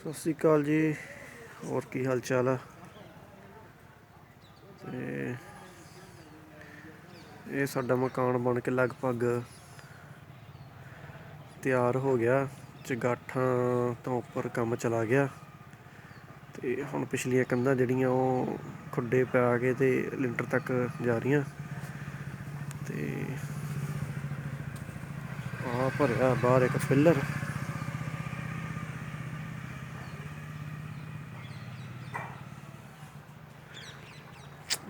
ਸਤਿ ਸ੍ਰੀ ਅਕਾਲ ਜੀ। ਹੋਰ ਕੀ ਹਾਲ ਚਾਲ ਆ? ਤੇ ਇਹ ਸਾਡਾ ਮਕਾਨ ਬਣ ਕੇ ਲਗਭਗ ਤਿਆਰ ਹੋ ਗਿਆ। ਚਗਾਠਾਂ ਤੋਂ ਉੱਪਰ ਕੰਮ ਚਲਾ ਗਿਆ। ਤੇ ਹੁਣ ਪਿਛਲੀਆਂ ਕੰਧਾਂ ਜਿਹੜੀਆਂ ਉਹ ਖੁੱਡੇ ਪਾ ਕੇ ਤੇ ਲਿੰਟਰ ਤੱਕ ਜਾ ਰਹੀਆਂ। ਤੇ ਆ ਭਰਿਆ ਬਾਹਰ ਇੱਕ ਫਿਲਰ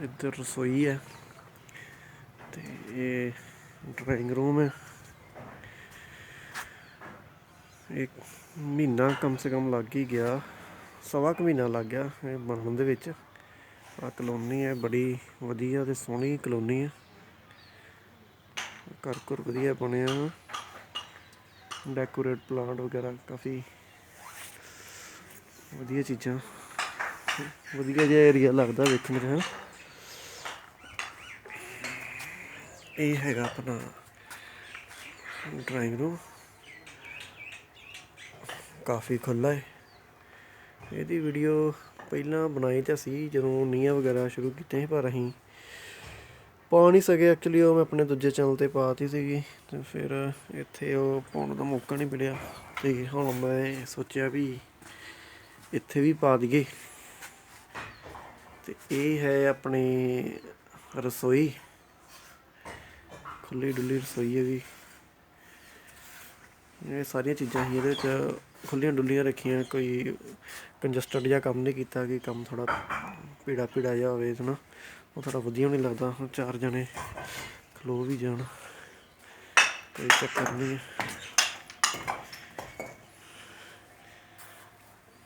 ਇੱਧਰ ਰਸੋਈ ਹੈ ਤੇ ਇਹ ਡਰਾਇੰਗ ਰੂਮ ਹੈ ਇੱਕ ਮਹੀਨਾ ਕਮ ਸੇ ਕਮ ਲੱਗ ਹੀ ਗਿਆ। ਸਵਾ ਕੁ ਮਹੀਨਾ ਲੱਗ ਗਿਆ ਇਹ ਬਣਨ ਦੇ ਵਿੱਚ। ਆ ਕਲੋਨੀ ਹੈ, ਬੜੀ ਵਧੀਆ ਤੇ ਸੋਹਣੀ ਕਲੋਨੀ ਹੈ। ਘਰ ਘਰ ਵਧੀਆ ਬਣਿਆ। ਡੈਕੋਰੇਟ ਪਲਾਂਟ ਵਗੈਰਾ ਕਾਫੀ ਵਧੀਆ ਚੀਜ਼ਾਂ। ਵਧੀਆ ਜਿਹਾ ਏਰੀਆ ਲੱਗਦਾ ਵੇਖਣ 'ਚ। ਹੈਂ। ਇਹ ਹੈਗਾ ਆਪਣਾ ਡਰਾਇੰਗ ਰੂਮ। ਕਾਫੀ ਖੁੱਲਾ ਹੈ। ਇਹਦੀ ਵੀਡੀਓ ਪਹਿਲਾਂ ਬਣਾਈ ਤਾਂ ਸੀ, ਜਦੋਂ ਨੀਹਾਂ ਵਗੈਰਾ ਸ਼ੁਰੂ ਕੀਤੇ ਸੀ, ਪਰ ਅਸੀਂ ਪਾ ਨਹੀਂ ਸਕੇ। ਐਕਚੁਅਲੀ ਉਹ ਮੈਂ ਆਪਣੇ ਦੂਜੇ ਚੈਨਲ ਤੇ ਪਾਤੀ ਸੀਗੀ ਤੇ ਫਿਰ ਇੱਥੇ ਉਹ ਪਾਉਣ ਦਾ ਮੌਕਾ ਨਹੀਂ ਮਿਲਿਆ। ਤੇ ਹੁਣ ਮੈਂ ਸੋਚਿਆ ਵੀ ਇੱਥੇ ਵੀ ਪਾ ਦਈਏ। ਤੇ ਇਹ ਹੈ ਆਪਣੀ ਰਸੋਈ। ਖੁੱਲੀ ਡੁੱਲੀ ਰਸੋਈ ਹੈ ਵੀ ਇਹ ਸਾਰੀਆਂ ਚੀਜ਼ਾਂ ਹੀ ਇਹਦੇ ਵਿੱਚ ਖੁੱਲੀਆਂ ਡੁੱਲੀਆਂ ਰੱਖੀਆਂ, ਕੋਈ ਕੰਜਸਟਡ ਜਿਹਾ ਕੰਮ ਨਹੀਂ ਕੀਤਾ ਕਿ ਕੰਮ ਥੋੜਾ ਪੀੜਾ ਪੀੜਾ ਜਿਹਾ ਹੋਵੇ ਨਾ ਉਹ ਥੋੜਾ ਵਧੀਆ ਨਹੀਂ ਲੱਗਦਾ, ਹੁਣ ਚਾਰ ਜਣੇ ਖਲੋ ਵੀ ਜਾਣ। ਕੋਈ ਚੱਕਰ ਨਹੀਂ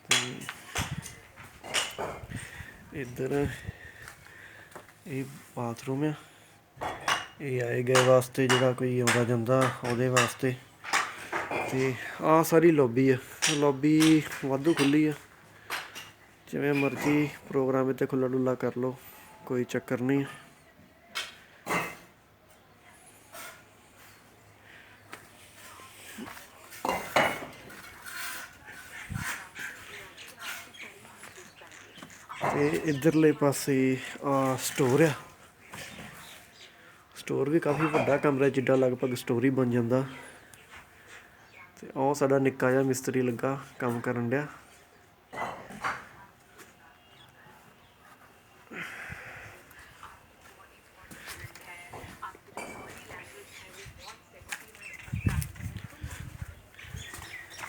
ਤੇ ਇੱਧਰ ਇਹ ਬਾਥਰੂਮ ਆ। ਇਹ ਆਏ ਗਏ ਵਾਸਤੇ ਜਿਹੜਾ ਕੋਈ ਆਉਂਦਾ ਜਾਂਦਾ ਉਹਦੇ ਵਾਸਤੇ। ਤੇ ਆ ਸਾਰੀ ਲੌਬੀ ਆ। ਲੌਬੀ ਵਾਧੂ ਖੁੱਲੀ ਆ। ਜਿਵੇਂ ਮਰਜ਼ੀ ਪ੍ਰੋਗਰਾਮ ਇੱਥੇ ਖੁੱਲਾ ਡੁੱਲਾ ਕਰ ਲਓ, ਕੋਈ ਚੱਕਰ ਨਹੀਂ। ਤੇ ਇਧਰਲੇ ਪਾਸੇ ਆ ਸਟੋਰ ਆ। ਸਟੋਰ ਵੀ ਕਾਫੀ ਵੱਡਾ ਕਮਰਾ ਜਿੱਡਾ ਲਗਭਗ ਸਟੋਰ ਹੀ ਬਣ ਜਾਂਦਾ। ਤੇ ਉਹ ਸਾਡਾ ਨਿੱਕਾ ਜਿਹਾ ਮਿਸਤਰੀ ਲੱਗਾ ਕੰਮ ਕਰਨ ਡਿਆ।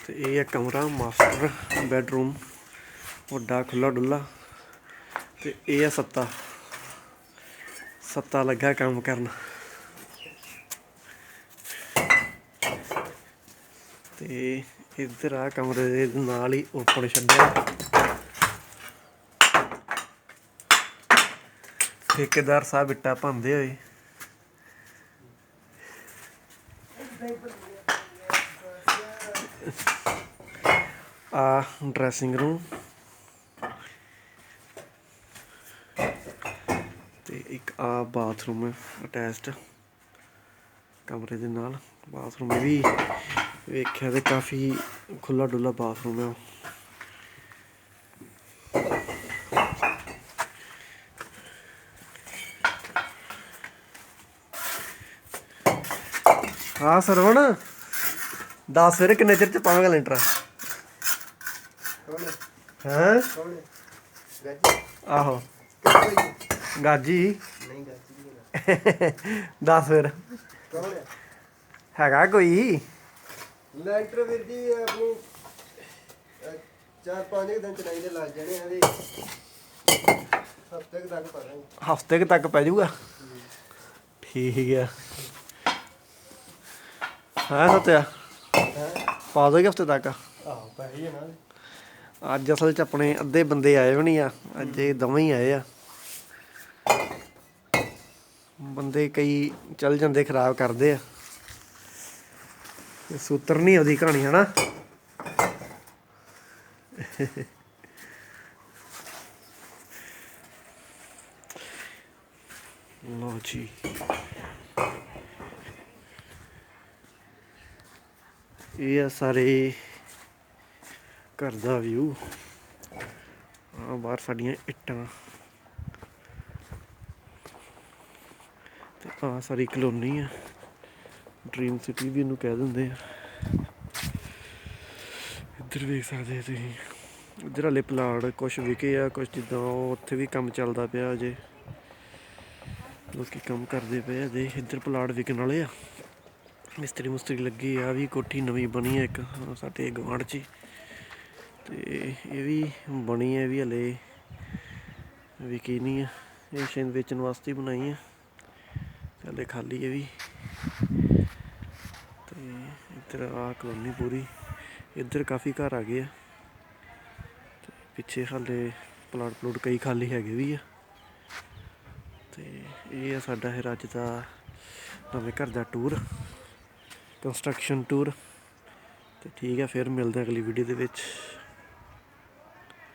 ਤੇ ਇਹ ਹੈ ਕਮਰਾ, ਮਾਸਟਰ ਬੈਡਰੂਮ, ਵੱਡਾ ਖੁੱਲਾ ਡੁੱਲਾ ਤੇ ਇਹ ਹੈ ਸੱਤਾ। ਸੱਤਾ ਲੱਗਾ ਕੰਮ ਕਰਨ। ਤੇ ਇੱਧਰ ਆ ਕਮਰੇ ਦੇ ਨਾਲ ਹੀ ਓਪਨ ਛੱਡਿਆ। ਠੇਕੇਦਾਰ ਸਾਹਿਬ ਇੱਟਾ ਭੰਦੇ ਹੋਏ। ਆ ਡਰੈਸਿੰਗ ਰੂਮ ਤੇ ਇੱਕ ਆ ਬਾਥਰੂਮ ਹੈ ਅਟੈਚਡ ਕਮਰੇ ਦੇ ਨਾਲ। ਬਾਥਰੂਮ ਵੀ ਵੇਖਿਆ ਤੇ ਕਾਫੀ ਖੁੱਲਾ ਡੁੱਲਾ ਬਾਥਰੂਮ ਹੈ ਹਾਂ ਸਰਵਣ 10 ਸਵੇਰੇ ਕਿੰਨੇ ਚਿਰ ਚ ਪਾਵਾਂਗਾ ਲੈਂਟਰ? ਹੈਂ? ਆਹੋ। ਗਾਜੀ? ਨਹੀਂ ਗਾਚੀ 10 ਫਿਰ। ਕੌਣ ਹੈ ਹੈਗਾ ਕੋਈ? ਲੈਂਟਰ ਵੀਰ ਜੀ ਆਪਣੀ ਚਾਰ ਪੰਜ ਦਿਨ ਚਲਾਈ ਦੇ ਲੱਗ ਜਾਣੇ ਆ ਵੀ ਹਫ਼ਤੇ ਤੱਕ ਪੜਾਂਗੇ ਹਫ਼ਤੇ ਤੱਕ ਪੈ ਜਾਊਗਾ? ਠੀਕ ਆ। ਹਾਂ ਸਤਿਆ? ਪਾ ਦੋਗੇ ਹਫ਼ਤੇ ਤੱਕ। ਆਹੋ ਪੈ ਹੀ ਜਾਣਾ ਅੱਜ ਅਸਲ 'ਚ ਆਪਣੇ ਅੱਧੇ ਬੰਦੇ ਆਏ ਵੀ ਨਹੀਂ ਆ। ਅੱਜ ਇਹ ਦੋਵੇਂ ਹੀ ਆਏ ਆ। ਬੰਦੇ ਕਈ ਚੱਲ ਜਾਂਦੇ, ਖਰਾਬ ਕਰਦੇ ਆ। ਇਹ ਸੂਤਰ ਨਹੀਂ ਉਹਦੀ ਕਹਾਣੀ, ਹਨਾ? ਲੋ ਜੀ। ਇਹ ਆ ਸਾਰੇ ਘਰ ਦਾ ਵਿਊ ਆ ਬਾਹਰ ਸਾਡੀਆਂ ਇੱਟਾਂ। ਤੇ ਆ ਸਾਰੀ ਕਲੋਨੀ ਆ। ਡ੍ਰੀਮ ਸਿਟੀ ਵੀ ਇਹਨੂੰ ਕਹਿ ਦਿੰਦੇ ਆ। ਇੱਧਰ ਵੇਖ ਸਕਦੇ ਤੁਸੀਂ। ਇੱਧਰ ਹਲੇ ਪਲਾਟ ਕੁਝ ਵਿਕੇ ਆ ਕੁਝ ਜਿੱਦਾਂ ਉਹ ਉੱਥੇ ਵੀ ਕੰਮ ਚੱਲਦਾ ਪਿਆ ਅਜੇ। ਲੋਕੀ ਕੰਮ ਕਰਦੇ ਪਏ ਆ ਦੇ ਇੱਧਰ ਪਲਾਟ ਵਿਕਣ ਵਾਲੇ ਆ। ਮਿਸਤਰੀ ਮੁਸਤਰੀ ਲੱਗੀ ਆ ਵੀ ਕੋਠੀ ਨਵੀਂ ਬਣੀ ਆ ਇੱਕ ਸਾਡੇ ਗਵਾਂਢ 'ਚ ਹੀ। ਤੇ ਇਹ ਵੀ ਬਣੀ ਹੈ ਇਹ ਵੀ ਹਲੇ ਵਿਕੀ ਨਹੀਂ ਆ। ਇਹ ਸ਼ਾਇਦ ਵੇਚਣ ਵਾਸਤੇ ਬਣਾਈ ਆ। ਹਲੇ ਖਾਲੀ ਹੈ ਵੀ ਤੇ ਇੱਧਰ ਆ ਕਲੋਨੀ ਪੂਰੀ। ਇੱਧਰ ਕਾਫੀ ਘਰ ਆ ਗਏ ਆ। ਤੇ ਪਿੱਛੇ ਹਾਲੇ ਪਲਾਟ ਪਲੂਟ ਕਈ ਖਾਲੀ ਹੈਗੇ ਵੀ ਆ। ਤੇ ਇਹ ਆ ਸਾਡਾ ਹੈ ਅੱਜ ਦਾ ਨਵੇਂ ਘਰ ਦਾ ਟੂਰ ਕੰਸਟਰਕਸ਼ਨ ਟੂਰ ਤੇ ਠੀਕ ਹੈ ਫਿਰ ਮਿਲਦੇ ਅਗਲੀ ਵੀਡੀਓ ਦੇ ਵਿੱਚ।